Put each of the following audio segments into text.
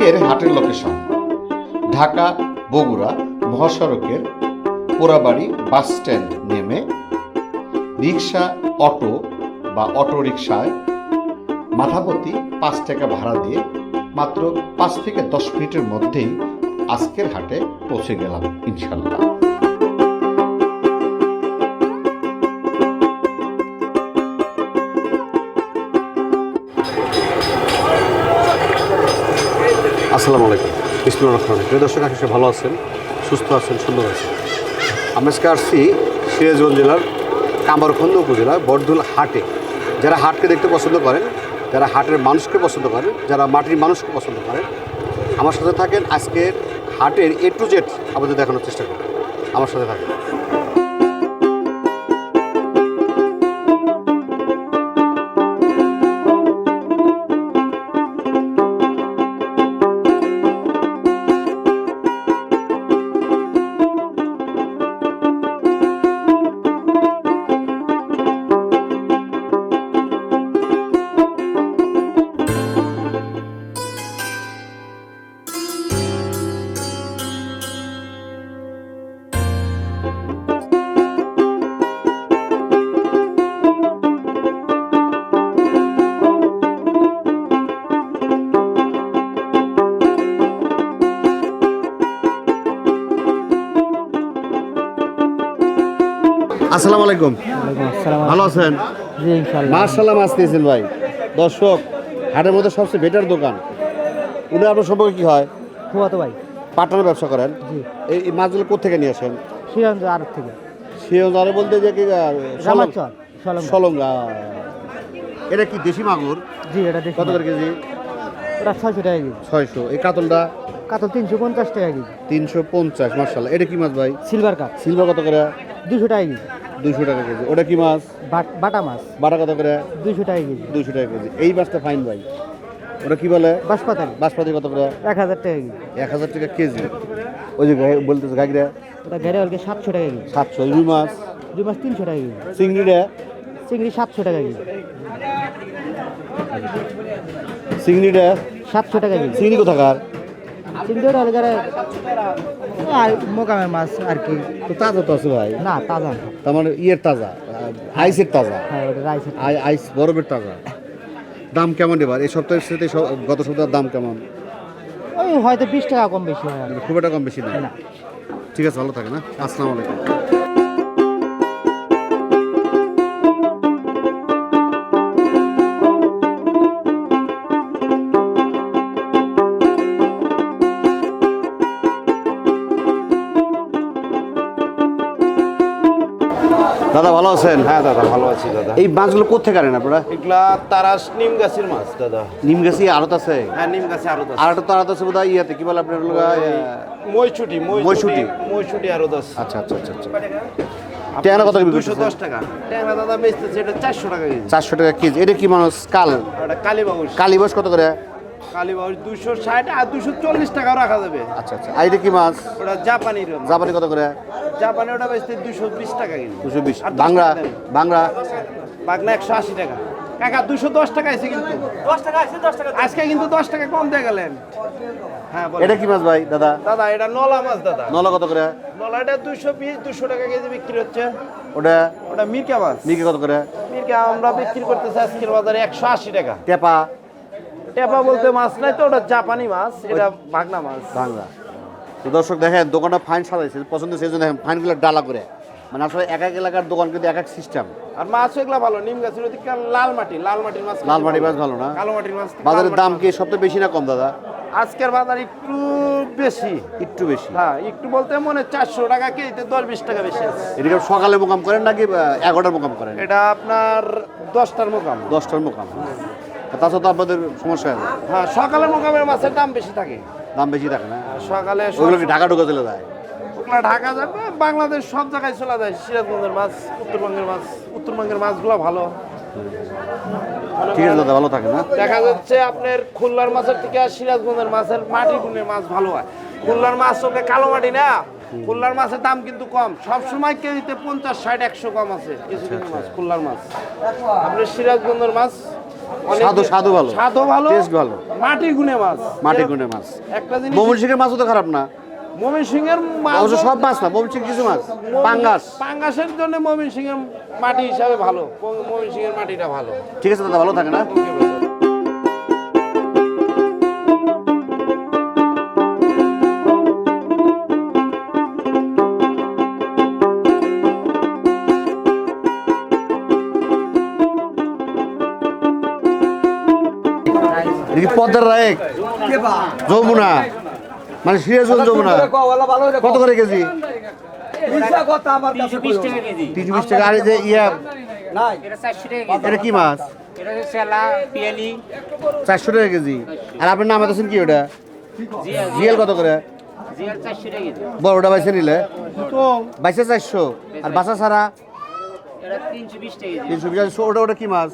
আজকের হাটের লোকেশন ঢাকা, বগুড়া, মহাসড়কের পোড়াবাড়ি বাস স্ট্যান্ড নেমে রিক্সা অটো বা অটো রিক্সায় মাথাপতি পাঁচ টাকা ভাড়া দিয়ে মাত্র পাঁচ থেকে দশ মিনিটের মধ্যেই আজকের হাটে পৌঁছে গেলাম, ইনশাল্লাহ। আসসালামু আলাইকুম। ইসমুল রহমান। প্রিয় দর্শক, আশা ভালো আছেন, সুস্থ আছেন, সুন্দর আছেন। আমি আজকে আসছি সিরাজগঞ্জ জেলার কামারখন্দ উপজেলা বরদুল হাটে। যারা হাটকে দেখতে পছন্দ করেন, যারা হাটের মানুষকে পছন্দ করেন, যারা মাটির মানুষকে পছন্দ করেন, আমার সাথে থাকেন আজকের হাটের এ টু জেড আমাদের দেখানোর চেষ্টা করবেন আমার সাথে থাকেন। আসসালামু আলাইকুম। ভালো আছেন? মার্শাল্লাহ মাছ দিয়েছেন ভাই। দর্শক হাটের মধ্যে সবচেয়ে বেটার দোকান। উনি আপনার সম্পর্কে কি হয়? ফুয়াতো ভাই। পাটনার ব্যবসা করেন। এই মাছগুলো কোথেকে নিয়ে আসেন? শ্রীগঞ্জ আর থেকে। শিওজারে বলতে যে কি সলঙ্গা এটা কি দেশি মাগুর? জি এটা দেখি কত করে কেজি? ওটা ছয়শো টাকা কেজি। ছয়শো। এই কাতলটা? কাতল তিনশো পঞ্চাশ টাকা কেজি। তিনশো পঞ্চাশ মার্শাল্লাহ এটা কি মাছ ভাই? সিলভার কাপ সিলভার কত করে? দুশো টাকা কেজি। দুইশো টাকা কেজি। ওটা কি মাছ? বাট- মাছ। বাটা কত করে? দুশো টাকা কেজি। দুইশো টাকা কেজি। এই মাছটা ফাইন ভাই। ওটা কি বলে? বাঁশপাতালি। বাসপাতি কত করে? এক হাজার টাকা কেজি। এক হাজার টাকা কেজি। ওই যে বলতেছে গাগিরা ওটা ঘেরে হলকে সাতশো টাকা কেজি। সাতশো। রুই মাছ? দুই মাছ তিনশো টাকা কেজি। চিংড়িটা চিংড়ি সাতশো টাকা কেজি। চিংড়িটা সাতশো টাকা কেজি। চিংড়ি কোথাকার? চিংড়ি অলগারে আর মোকামের মাছ আর কি। তো তাজা তো আছে ভাই? না তাজা না। তার মানে ইয়ের তাজা আইসের তাজা? হ্যাঁ ওটা আইস বরফের তাজা? দাম কেমন এবার? এই সপ্তাহের সাথে গত সপ্তাহের দাম কেমন? ওই হয়তো বিশ টাকা কম বেশি হয়। খুব একটা কম বেশি নেই না। ঠিক আছে ভালো থাকে না আসসালামু আলাইকুম। আছেন? হ্যাঁ দাদা ভালো আছি দাদা। এই মাছগুলো কোথেকে আনেন আপনারা? এগুলা তারাস নিম গাছের মাছ দাদা। নিম গাছি আড়ত আছে? হ্যাঁ নিম গাছে আরও দশ আর তো আড়ত আছে বোধ হয় ইয়াতে কি বলে আপনার মইছুটি মইছুটি। মইছুটি আরও দশ আচ্ছা আচ্ছা আচ্ছা আচ্ছা। ট্যাংরা কত বিক্রি দুশো দশ টাকা। ট্যাংরা দাদা বেচতেছে এটা চারশো টাকা কেজি। চারশো টাকা কেজি। এটা কি মানুষ? কাল? কালীবাবুর কালীবাস কত করে? দুশো ষাট আর দুশো চল্লিশ টাকাও রাখা যাবে। আচ্ছা আচ্ছা। কি মাছ? ওটা জাপানির জাপানি কত করে? জাপানি ওটা বেচতে দুশো বিশ টাকা দুশো বিশ। আর দশ বাংলা? বাংলা? বাগনা একশো আশি টাকা। কাকা দুশো দশ টাকা আছে কিন্তু আজকে কিন্তু দশ টাকা কম দিয়ে গেলেন। হ্যাঁ এটা কি মাছ ভাই দাদা? দাদা এটা নলা মাছ দাদা। নলা কত করে? নলাটা দুশো বিশ দুশো টাকা কেজি বিক্রি হচ্ছে। ওটা? ওটা মিরকা মাছ। মিকে কত করে? মিরকা আমরা বিক্রি করতেছি আজকের বাজারে একশো আশি টাকা। টেপা? টেপা বলতে মাছ নাই তো ওটা জাপানি মাছ এটা ভাগনা মাছ। বাংলা তো দর্শক দেখেন দোকানটা ফাইন সাজাইছে পছন্দ সেই জন্য দেখেন ফাইনগুলো ডালা করে। মানে আসলে এক এক এলাকার দোকান কিন্তু এক এক সিস্টেম আর মাছ এগুলা ভালো নিম গাছের ওদিকে লাল মাটি লাল মাটির মাছ লাল মাটি মাছ ভালো না? কালো মাটির মাছ বাজারের দাম কি সবচেয়ে বেশি না কম দাদা? আজকের বাজার একটু বেশি। একটু বেশি। হ্যাঁ একটু বলতে মনে চারশো টাকা কেজিতে দশ বিশ টাকা বেশি আছে। এদিকে সকালে মোকাম করেন নাকি এগারোটার মোকাম করেন? এটা আপনার দশটার মোকাম। দশটার মোকাম। তাছাড়া তো আপনাদের সমস্যা আছে? হ্যাঁ সকালে মোকামের মাছের দাম বেশি থাকে। দাম বেশি থাকে না? সকালে ওগুলো কি ঢাকা ঢুকে চলে যায়? ওগুলা ঢাকা যাবে বাংলাদেশ সব জায়গায় চলে যায়। সিরাজগঞ্জের মাছ উত্তরবঙ্গের মাছ উত্তরবঙ্গের মাছগুলো ভালো। ঠিক আছে দাদা ভালো থাকে না দেখা যাচ্ছে আপনার খুলনার মাছের থেকে আর সিরাজগঞ্জের মাছের মাটি গুণের মাছ ভালো হয়। খুলনার মাছ ওকে কালো মাটি না? খুলনার মাছের দাম কিন্তু কম। সব সময় কেজিতে পঞ্চাশ ষাট একশো কম আছে। কিছু কিছু মাছ খুলনার মাছ। আপনার সিরাজগঞ্জের মাছ স্বাদও স্বাদও ভালো। স্বাদও ভালো টেস্ট ভালো। মাটি গুনে মাছ। মাটি গুনে মাছ। একটা জিনিস মমন সিংহের মাছও তো খারাপ না। মমিন সিং এর মাছ সব মাছ না মমিন সিং কিছু মাছ। পাঙ্গাস। পাঙ্গাসের জন্য মমিন সিং এর মাটি হিসাবে ভালো। মমিন সিং এর মাটিটা ভালো। ঠিক আছে দাদা ভালো থাকে না? পদ্মার রায়েক যমুনা। মানে সিরাজগঞ্জ যমুনা। কত করে কেজি? তিনশো বিশ টাকা আর যে ইয়া এটা চারশো টাকা কেজি। এটা কি মাছ? চারশো টাকা কেজি। আর আপনার নাম আছেন কি ওটা? জিএল কত করে? বড়টা বাইছে নিলে? বাইশে চারশো। আর বাসা ছাড়া? তিনশো বিশ ওটা ওটা কি মাছ?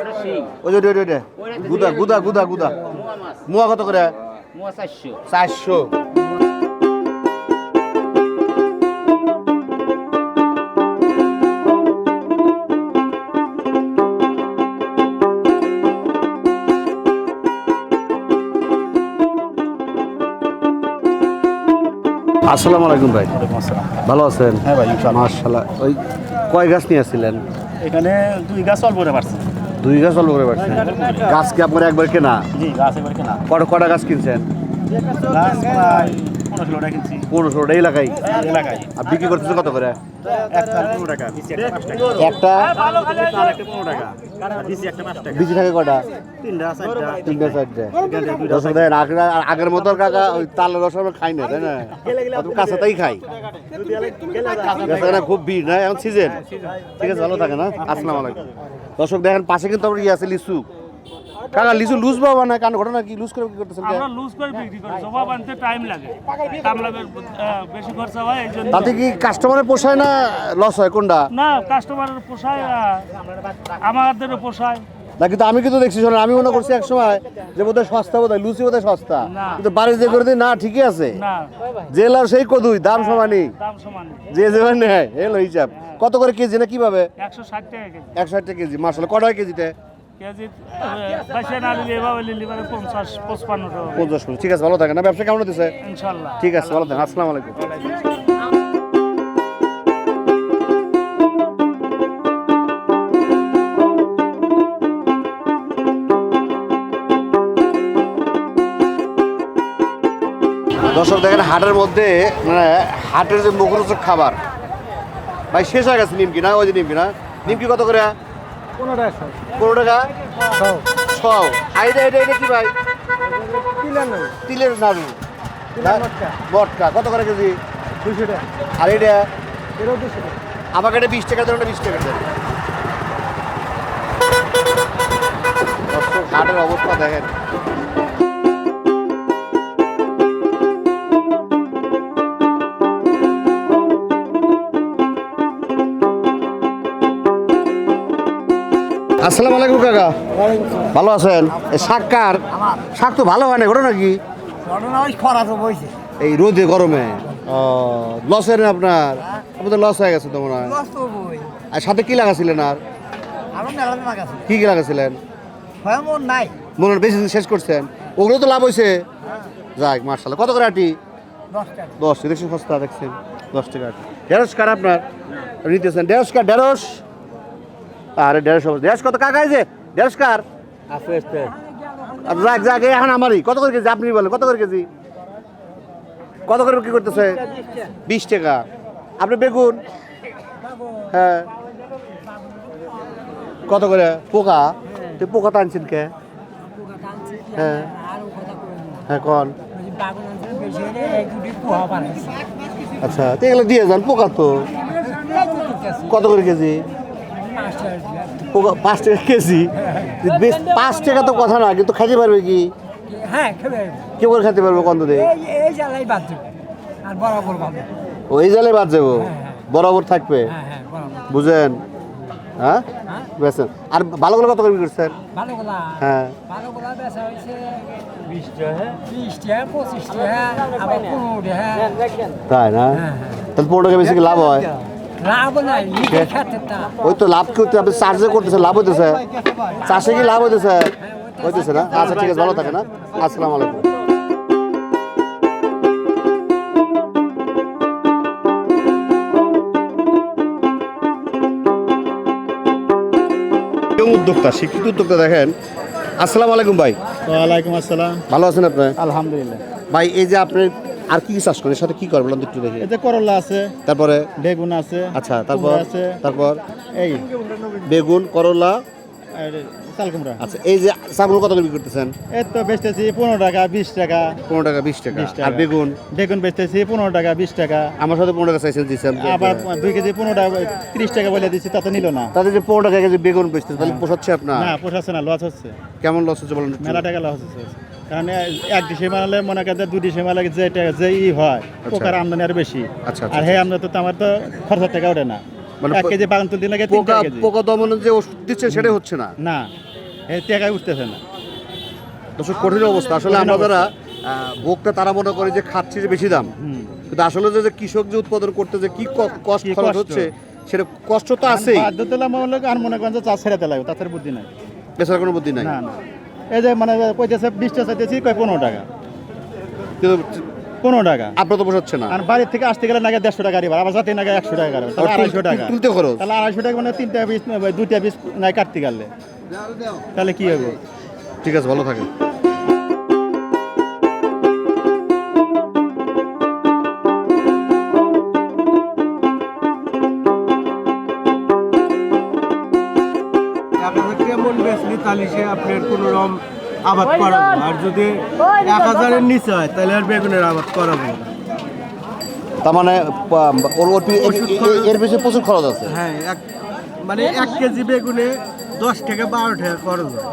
ওটা শিং ওই যে ওটা ওটা, ওটা গুদা গুদা গুদা গুদা। মোয়া মাছ। মুয়া কত করে? মোয়া চারশো। চারশো। আসসালামু আলাইকুম ভাই। ভালো আছেন? হ্যাঁ ভাই ইনশাআল্লাহ। মার্শাল্লাহ ওই কয় গাছ নিয়ে আসছিলেন? এখানে দুই গাছ অল্প করে পারছে দুই গাছ অল্প করে পারছেন গাছ কি আপনার একবার কেনা? জি গাছ একবার কেনা। কটা কটা গাছ কিনছেন? গাছ প্রায় কিনছি এলাকায়? এলাকায়। আর বিক্রি করতেছে কত করে? একটা থাকে কটা? তিনটা চারটা। আগের মতো কাকা ওই তালের রস আমরা খাই না তাই না? অত কাঁচাতেই খাই। খুব ভিড় না? এখন সিজন ঠিক আছে ভালো থাকে না? আসসালামু আলাইকুম। দর্শক দেখেন পাশে কিন্তু আমার ইয়ে আছে লিচু। কাকা লিচু লুজ পাবা না কারণ ঘটনা কি লুজ করে কি করতেছেন আমরা লুজ করে বিক্রি করি জমা বানতে টাইম লাগে। কামলা বে- বেশি খরচা হয় এই জন্য তাতে কি কাস্টমারের পোষায় না লস হয় কোনটা? না কাস্টমারের পোষায় আমাদেরও পোষায়। না কিন্তু আমি কিন্তু দেখছি শোনেন আমি মনে করছি এক সময় যে বোধহয় সস্তা বোধহয় লুচি বোধহয় সস্তা। কিন্তু বাড়ি যে করে দিই না ঠিকই আছে। জেলার সেই কদুই দাম সমানই। দাম সমান যে যেভাবে নেয় এলো হিসাব। কত করে কেজি না কীভাবে? একশো ষাট টাকা কেজি। একশো ষাট টাকা কেজি মাসাল কটা হয় কেজিতে কেজি বাইশে না নিলে এভাবে নিলে মানে পঞ্চাশ পঁচপান্ন টাকা পঞ্চাশ ঠিক আছে ভালো থাকে না ব্যবসা কেমন হতেছে ইনশাল্লাহ। ঠিক আছে ভালো থাকেন। আসসালামু আলাইকুম। দর্শক দেখেন হাটের মধ্যে মানে হাটের যে মুখরোচক খাবার। ভাই শেষ হয়ে গেছে নিমকি না? ওই যে নিমকি না? নিমকি কত করে? পনেরো টাকা ছও। আর এটা এটা এটা কি ভাই? তিলের নাড়ু। বটকা কত করে কেজি? আর এটা? আমাকে এটা বিশ টাকা দেবেন বিশ টাকা দেবেন হাটের অবস্থা দেখেন। আসসালামু আলাইকুম কাকা। ভালো আছেন? এই শাক কার? শাক তো ভালো হয় না ঘটনা কি? এই রোদে গরমে? ও লসের না আপনার? আপনাদের লস হয়ে গেছে তো মনে হয়। আর সাথে কি লাগাছিলেন আর? কি কি লাগাছিলেন? নাই। মনে বেশি দিন শেষ করছেন। ওগুলো তো লাভ হয়েছে যাক মার্শাল কত করে আটি? দশ টাকা। দেখছেন সস্তা দেখছেন। দশ টাকা আটি। ঢেঁড়স কার আপনার? নিতেছেন ঢেঁড়স কার? ঢেঁড়স? আরে হবে। ঢেঁড়স কত কাকা যে? ঢেঁড়স কার? আর যাক যাক এখন আমারই। কত করে কেজি? আপনি বলেন কত করে কেজি? কত করে কি করতেছে? বিশ টাকা। আপনি বেগুন? হ্যাঁ। কত করে? পোকা? তুই পোকা টানছেন কে? হ্যাঁ। হ্যাঁ কন। আচ্ছা তো এগুলো দিয়ে যান পোকা তো। কত করে কেজি? পাঁচ টাকা কেজি। বেশ পাঁচ টাকা তো কথা না কিন্তু খাইতে পারবে কি? হ্যাঁ কেউ করে খেতে পারবে কত দিয়ে এই জ্বালাই বাদ দেবে আর বরাবর ওই জালে বাদ যাব বরাবর থাকবে? হ্যাঁ হ্যাঁ বরাবর। বুঝেন? হ্যাঁ? বেছেন আর ভালো কত করে বিক্রি করছেন? ভালো গোলা হ্যাঁ। তাই না? তাহলে পনেরো টাকা বেশি কি লাভ হয়। ওই তো লাভ করতে আপনি চার্জে করতেছে লাভ হইতেছে। চাষে কি লাভ হইতেছে? হইতেছে না? আচ্ছা ঠিক আছে ভালো থাকে না আসসালামু আলাইকুম। উদ্যোক্তা শিক্ষিত উদ্যোক্তা দেখেন। আসসালামু আলাইকুম ভাই। ওয়ালাইকুম আসসালাম। ভালো আছেন আপনি? আলহামদুলিল্লাহ। ভাই এই যে আপনি আর কি চাষ করেন? সাথে কি তো একটু দেখি। এতে করলা আছে তারপরে? বেগুন আছে আচ্ছা তারপর? আছে তারপর? এই। বেগুন করলা? আর চাল আচ্ছা এই যে চাগুলো কত করে বিক্রি করতেছেন? এই তো বেচতেছি পনেরো টাকা বিশ টাকা। পনেরো টাকা বিশ টাকা। 20 টাকা। আর বেগুন? বেগুন বেচতেছি পনেরো টাকা বিশ টাকা। আমার সাথে পনেরো টাকা চাইছেন দিচ্ছেন আবার দুই কেজি পনেরো টাকা ত্রিশ টাকা বলে দিচ্ছি তাতে নিল না। তাদের যে পনেরো টাকা কেজি বেগুন বেচতেছে তাহলে পোষাচ্ছে আপনার? না পোষাচ্ছে না লস হচ্ছে। কেমন লস হচ্ছে বলেন মেলা টাকা লস হচ্ছে। কারণ এক ডিসে মারলে মনে করেন দুই ডিসে মারলে যে টাকা যে ই হয় পোকার আমদানি আর বেশি। আচ্ছা, আচ্ছা, আর তো আমার তো টাকা ওঠে না। মানে এক কেজি বাগান তুলতে লাগে পোকা পোকা দমনের যে ওষুধ দিচ্ছে হচ্ছে না? না এই টাকায় উঠতেছে না। দর্শক কঠিন অবস্থা। আসলে আমরা যারা ভোক্তা তারা মনে করে যে খাচ্ছি যে বেশি দাম। কিন্তু আসলে যে কৃষক যে উৎপাদন করতে যে কি কষ্ট খরচ হচ্ছে সেটা কষ্ট তো আছেই। বাধ্য আর মনে করেন যে চাষ ছেড়ে তাদের বুদ্ধি নাই। বেচার কোনো বুদ্ধি নাই? না না। এই যে মানে কইতেছে বিশটা চাইতেছি কয় পনেরো টাকা। কিন্তু পনেরো টাকা। আপনার তো পোষাচ্ছে না। আর বাড়ির থেকে আসতে গেলে নাকি দেড়শো টাকা গাড়ি ভাড়া আবার যাতে নাকি একশো টাকা গাড়ি তাহলে আড়াইশো টাকা। তুলতে খরচ? তাহলে আড়াইশো টাকা মানে তিনটা পিস দুইটা পিস নাই কাটতে গেলে। তাহলে কি হবে ঠিক আছে ভালো থাকে কেমন বেচলি তাহলে সে আপনার কোনো রকম আবাদ করাবো আর যদি এক হাজারের নিচে হয় তাহলে আর বেগুনের আবাদ করাবো না। তার মানে ওর এর বেশি প্রচুর খরচ আছে? হ্যাঁ এক মানে এক কেজি বেগুনে দশ থেকে বারো টাকা খরচ হয়।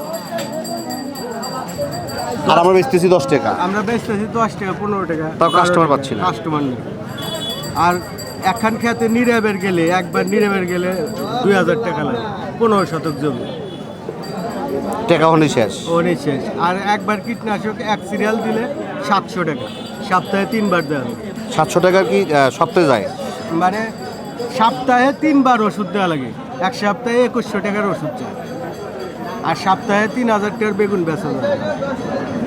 আর আমরা বেচতেছি দশ টাকা। আমরা বেচতেছি দশ টাকা পনেরো টাকা তাও customer পাচ্ছি না। কাস্টমার নেই। আর একখান খেতে নিরাবের গেলে একবার নিরাবের গেলে দুই হাজার টাকা লাগে পনেরো শতক জমি। টাকা হলে শেষ। ওরই শেষ। আর একবার কীটনাশক এক সিরিয়াল দিলে সাতশো টাকা। সপ্তাহে তিনবার দেওয়া লাগে। সাতশো টাকার কি সপ্তাহে যায়? মানে সপ্তাহে তিনবার ওষুধ দেওয়া লাগে। এক সপ্তাহে একুশশো টাকার ওষুধ চাই। আর সপ্তাহে তিন হাজার টাকার বেগুন বেচা যায়।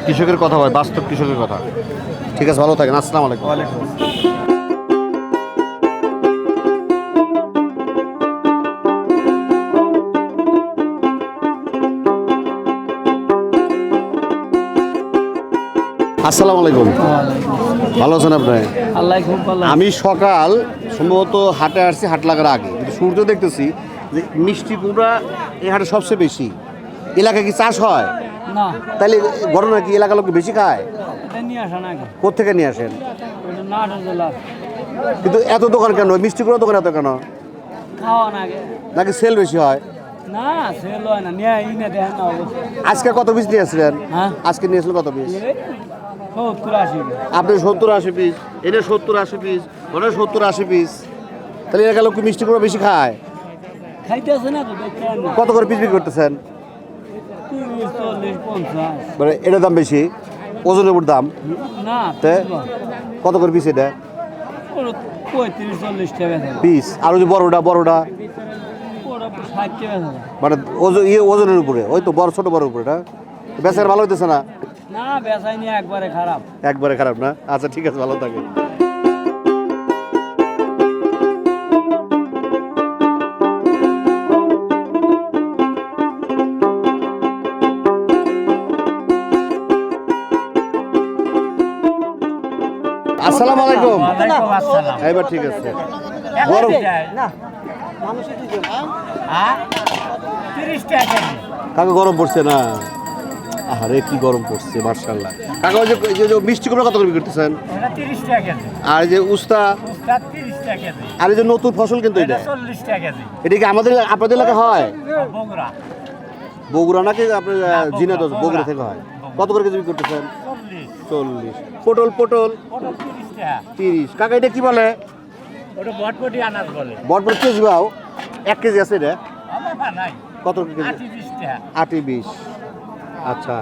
কৃষকের কথা হয় বাস্তব কৃষকের কথা। ঠিক আছে ভালো থাকেন আসসালামু আলাইকুম। আসসালাম। আলাইকুম। ভালো আছেন আপনি? আমি সকাল সম্ভবত হাটে আসছি হাট লাগার আগে। কিন্তু সূর্য দেখতেছি যে মিষ্টি কুমড়া এই হাটে সবচেয়ে বেশি। এলাকায় কি চাষ হয়? না। তাহলে ঘটনা কি এলাকার লোক বেশি খায়? নিয়ে কোথেকে নিয়ে আসেন? কিন্তু এত দোকান কেন? মিষ্টি কুমড়া দোকান এত কেন? নাকি সেল বেশি হয়? নিয়ে আজকে কত পিস নিয়ে আসছিলেন হ্যাঁ? আজকে নিয়েছিলেন কত পিস? আপনি সত্তর আশি পিস এনে সত্তর আশি পিস ওটা সত্তর আশি পিস। তাহলে এলাকার লোক মিষ্টি কুমড়া বেশি খায়? কত করে পিস বিক্রি করতেছেন? মানে এটার দাম বেশি? ওজনের উপর দাম? কত করে পিস এটা? পিস। আর ওই যে বড়টা মানে ওজন ইয়ে ওজনের উপরে ওই তো বড় ছোট বড় উপরে বেচার ভালো হইতেছে না? না বেচাই নিয়ে একবারে খারাপ। একবারে খারাপ না? আচ্ছা ঠিক আছে ভালো থাকে আসসালামু আলাইকুম। এবার ঠিক আছে। টাকা গরম পড়ছে না? আরে কি গরম পড়ছে মার্শাল্লাহ কাকা ওই যে যে- যে মিষ্টি কুমড়া কত করে বিক্রি করতেছেন? এটা তিরিশ টাকা আর এই যে উস্তা? তিরিশ টাকা আর এই যে নতুন ফসল কিন্তু এটা চল্লিশ টাকা এটা কি আমাদের আপনাদের এলাকা হয়? বগুড়া। বগুড়া নাকি আপনার জিনাদ বগুড়া থেকে হয়? কত করে কেজি বিক্রি করতেছেন? চল্লিশ। চল্লিশ। পটল পটল? ওটা তিরিশ টাকা। তিরিশ। কাকা এটা কি বলে? ওটা বটবটি আনাজ বলে। বটবট কেজি বাও এক কেজি আছে এটা? আমার নাই। কত কেজি? বিশ টাকা। আটি বিশ। আচ্ছা।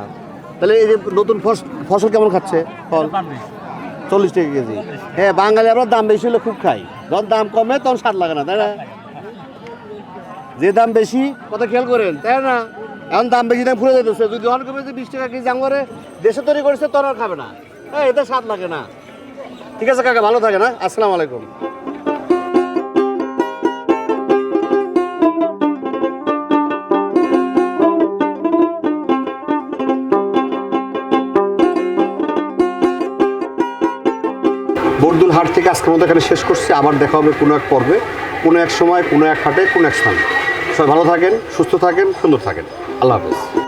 তাহলে এই যে নতুন ফসল কেমন খাচ্ছে? ফল? চল্লিশ টাকা কেজি। হ্যাঁ বাঙালি আমরা দাম বেশি হলে খুব খাই। যখন দাম কমে তখন স্বাদ লাগে না, তাই না? যে দাম বেশি কত খেয়াল করেন, তাই না? এখন দাম বেশি দাম ফুলে যেতেছে যদি অনেক কমে বিশ টাকা কেজি দাম করে দেশে তৈরি করেছে, তখন আর খাবে না। হ্যাঁ এতে স্বাদ লাগে না। ঠিক আছে, কাকা, ভালো থাকে না আসসালামু আলাইকুম। হাট থেকে আজকের মতো এখানে শেষ করছি। আবার দেখা হবে কোনো এক পর্বে, কোনো এক সময়, কোনো এক হাটে, কোনো এক স্থানে। সবাই ভালো থাকেন, সুস্থ থাকেন, সুন্দর থাকেন। আল্লাহ হাফেজ।